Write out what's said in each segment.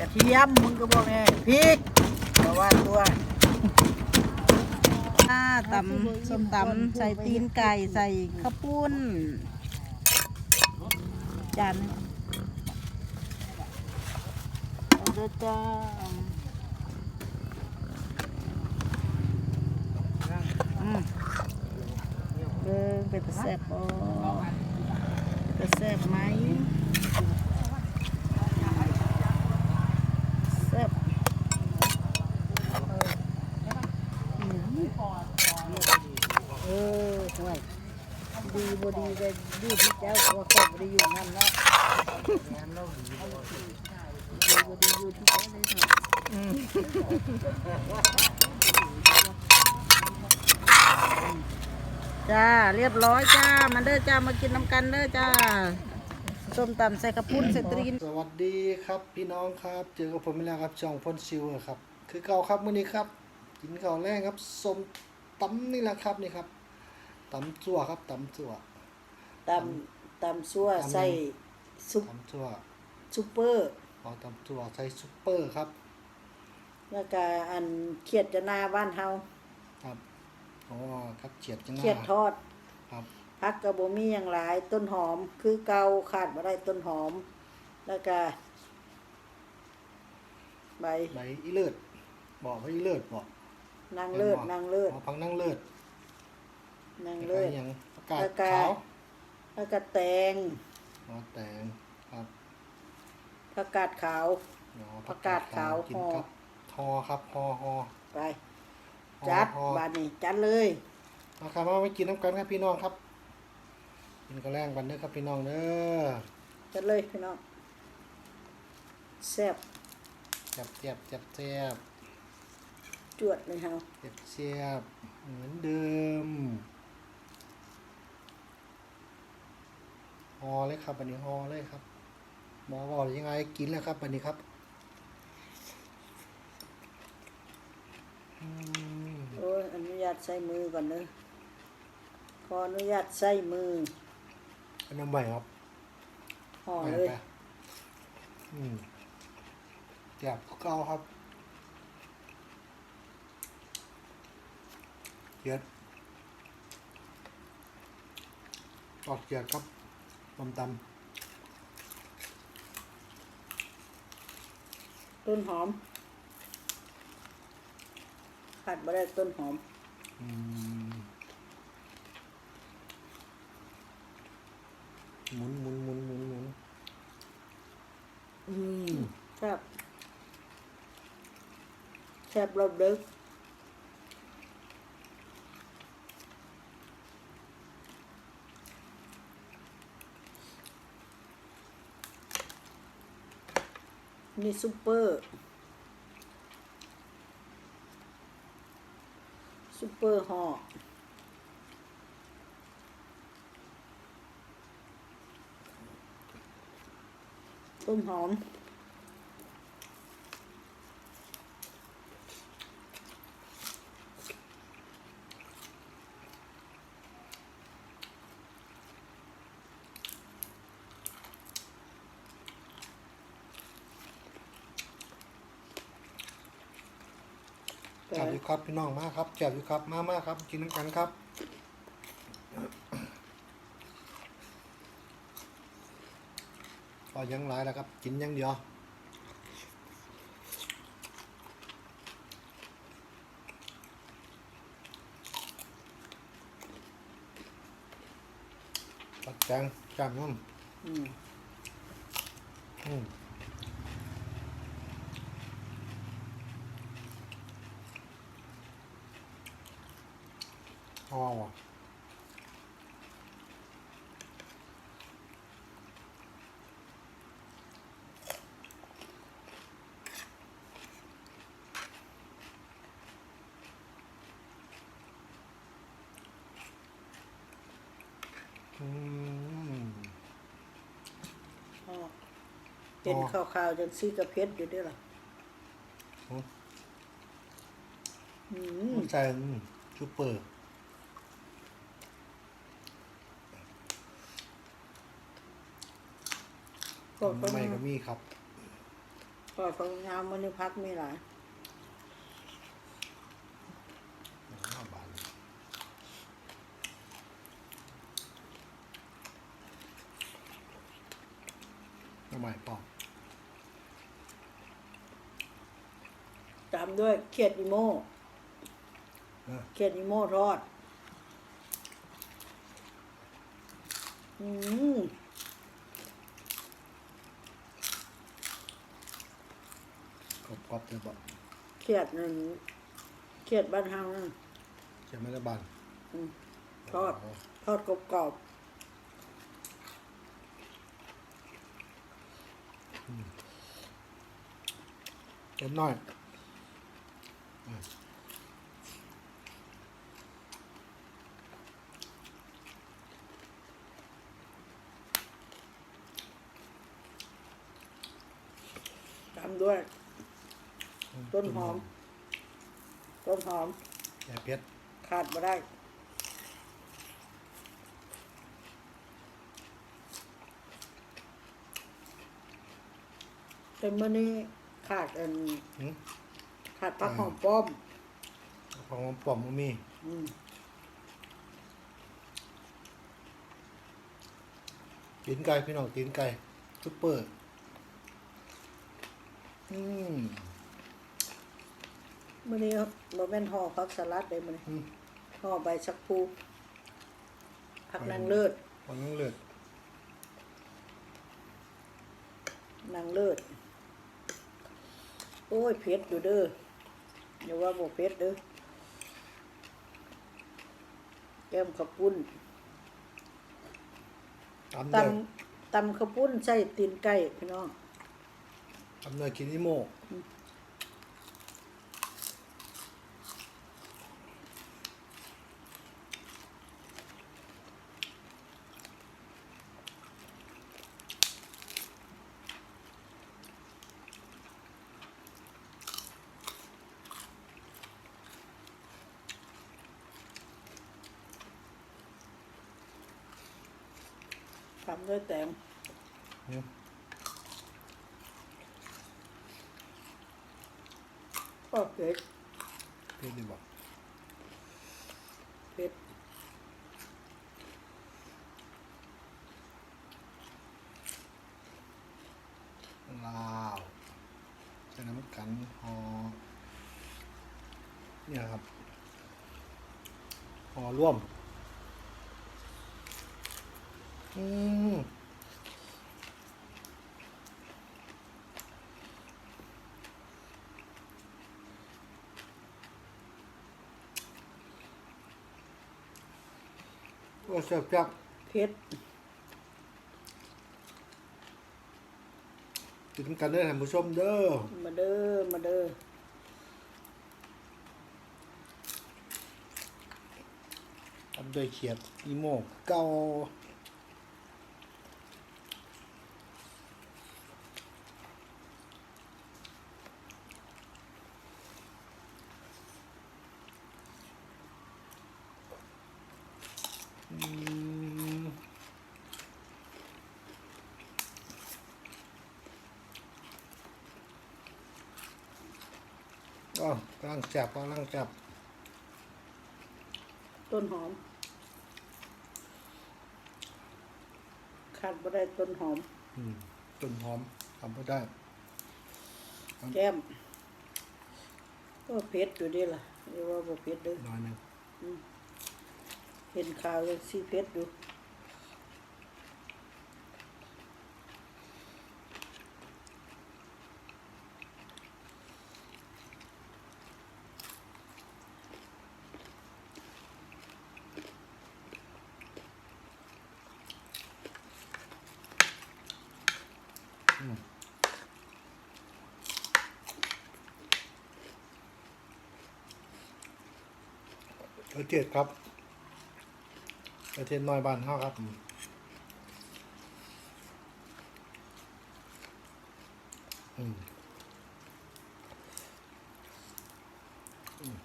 กระเทียมมึงก็บอกไงพริกแต่ว่าตัวอ่าตำส้มตำใส่ตีนไก่ใส่ข้าวปุ้น จานเอาเด้อจ้าอืมเบิ่งเป็นตาแซ่บบ่เป็นตาแซ่บไหมแซ่บ เออห่วยดี บดีก็อยู่ที่เจ้าว่าคนบ่ได้อยู่นั่นเนาะบดีอยู่ที่เจ้าเลยเนาะจ้าเรียบร้อยจ้ามาเด้อจ้ามากินน้ำกันเด้อจ้าส้มตำใส่กระปุ้นใส่ตรีนสวัสดีครับพี่น้องครับ เจอกับผมอีกแล้วครับช่องพอนซิวครับ คือเก่าครับมื้อนี้ครับ กินข้าแรกครับส้มตำนี่แหละครับนี่ครับตำจั่วครับตำจั่ว ตำตำซั่วใส่ซุปตำจั่วซุปเปอร์เอาตำจั่วใส่ซุปเปอร์ครับ แล้วก็อันเขียดจะนาบ้านเฮาครับอ๋อครับเฉียดจังหเขียดน้าทอดครับพักกระบมีอย่างหลายต้นหอมคือเกาขาดมาได้ต้นหอม แล้วก็ใบใบอีเลิศบอกว่าอีเลิศบอกนางเลิศนางเลิศอ๋อพังนั่งเลิศนางเลิศแล้วก็หยัง ประกาศแล้วก็ขาวแล้วก็แตงอ๋อแตงครับผักกาดขาว อ๋อประกาศขาวกินห่อกับทอครับฮอฮอไปห่อจัดห่อบาดนี้จัดเลยมาครับมาไปกินน้ำกันครับพี่น้องครับ กินกระแรงกันเด้อครับพี่น้องเด้อจัดเลยพี่น้องแซ่บแซ่บแซ่บแซ่บแซ่บจวดเลยเฮาแซ่บแซ่บเหมือนเดิม ฮอเลยครับอันนี้ฮอเลยครับ หมอบอกยังไงกินแล้วครับอันนี้ครับอืมโอ้ยอนุญาตใส่มือก่อนเนอะขออนุญาตใส่มืออันน้ำใหม่ครับห่อไปเลยไปอืมแซ่บเก้าครับเย็ดออกเกียดครับ ตำตต้นหอมขาดมาได้ต้นหอมำอืมหมุนหมุนหมุนหมุนหมุนอืม แซ่บแซ่บรอบดึก นี่ซูเปอร์ซูเปอร์ห่อต้นหอม แจับอยู่ครับพี่น้องมากครับแจับอยู่ครับมามากครับ กินน้ำกันครับก็ยังหลายแล้วครับ กินอยังเดียวตัดแจงจานน้อืมำอืมอ๋อว่ะอืม ห่อ เป็นห่อขาวๆจังซี่กับเพชรอยู่ด้วยล่ะอืมอืมใส่ซูเปอร์ก็ต้องไม่ก็มีครับก็อดของงามมันนี่พักมีหลายห้าบาททำไมปอก ตามด้วยเขียดอีโม่เออเขียดอีโม่ทอด อืมกรอบกรอบเลยบอกเขียดนั่นเขียดบ้านเฮานั่นใช่ไหมละบานอืมทอด ทอดกรอบเล็กน้อยอะๆ ตามด้วย ต้นหอม ต้นหอมแกเพชรขาดมาได้ แต่เมื่อนี้ขาดอัน หืม ขาดปลาหอมป้อมของปอมมันมีอืมตีนไก่พี่น้องตีนไก่ซุปเปอร์อืมเมื่อนี้โรแมนห่อพักสลัดได้มื่อนี้อืม ห่อใบชักพูผักนางเลิศของน้องเลือดนางเลิศโอ้ยเผ็ดอยู่เด้อ อย่าว่าบ่เผ็ดเด้อแก้มข้าวปุ้นตำตเดือำตำข้าวปุ้นใส่ตีนไก่พี่น้องตำเดือคินิโมะทำด้วยแตงอืมก็เผ็ดเพชรดีบอกเผ็ดลาวใส่น้ำกันหอเนี่ยครับหอร่วม อืม ว่าเสียบจับเผ็ดติดตามกันเด้อท่านผู้ชมเด้อมาเด้อมาเด้อทำโดยเขียดอีโมกเก่าอืม อ๋อกำลังจับกำลังจับ ต้นหอมขาดบ่ได้ต้นหอม อืมต้นหอมทำไม่ได้แก้มก็เผ็ดอยู่ดีล่ะเรียกว่าบ่เผ็ดเด้อหน้อยหนึง เห็นข่าวยังสิเผ็ดอยู่ กระเทียดครับกระเทียดน้อยบานเท่าครับอืมอืมอืม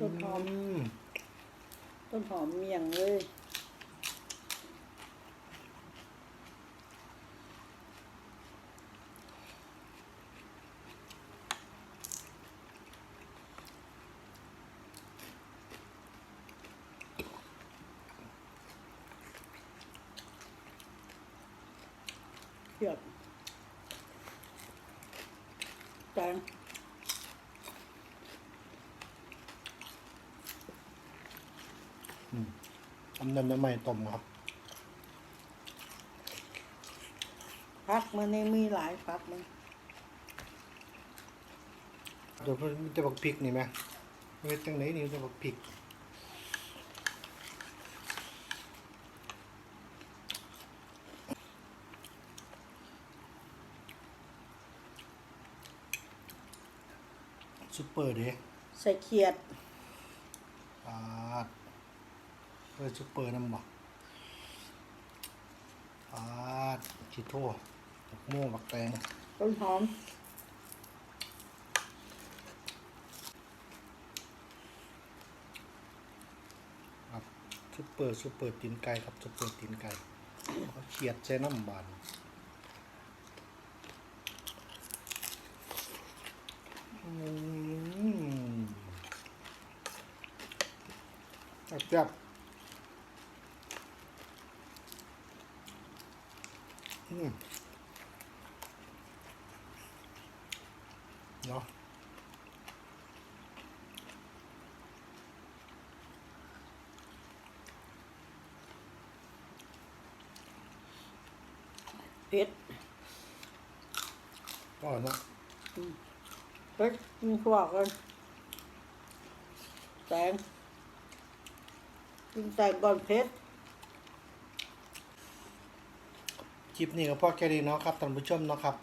ต้นหอมอืมต้นหอมเมียงเลย เทียบแตงทำน้ำน้ำใหม่ต้มครับ พักมันนี่มีหลายพักมันเดี๋ยวมันจะบักพริกนี่ไหมเวทจังไหนนี่จะบักพริก ซุปเปอร์เด้ใส่เขียดปาดเออซุปเปอร์น้ำบักปาดชิโต้บักโม่วงบักแตงต้นหอมครับซุปเปอร์ซุปเปอร์ตีนไก่ครับซุปเปอร์ตีนไก่เขาเขียดใช้น้ำบานอืม จับอืมเนาะเผ็ดก็เนาะเผ็ดมีขวากกันแตง กินแตงก่อนเผ็ดคลิปนี้ก็พอแค่นี้เนาะครับท่านผู้ชมเนาะครับ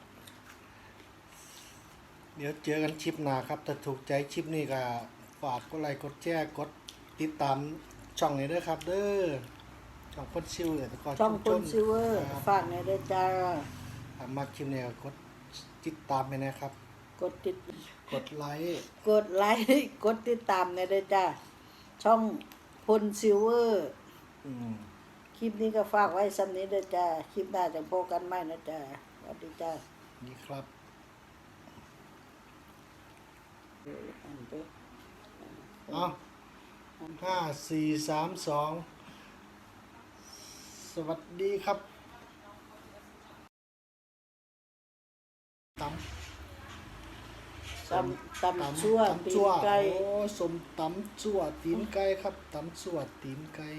เดี๋ยวเจอกันคลิปหน้าครับถ้าถูกใจคลิปนี้ก็ฝากกดไลค์กดแชร์กดติดตามช่องนี้ด้วยครับ เด้อช่องพ่นชิวแต่ก็ช่องคนซิเวอร์ครับฝากในเด้อจ้าถ้ามาคลิปนี้ก็กดติดตามไปนะครับ กดติด กดไลค์ กดไลค์ กดติดตามในเด้อจ้า ช่อง พลซิลเวอร์อืมคลิปนี้ก็ฝากไว้ซ้ำนี้เด้อจ้า คลิปหน้าจะพบกันใหม่นะจ้าสวัสดีจ้านี่ครับอันเด้อเอาห้าสี่สามสองสวัสดีครับตำ ตำตำชั่วตีนไก่ โอ้สมตำชั่วตีนไก่ครับตำชั่วตีนไก่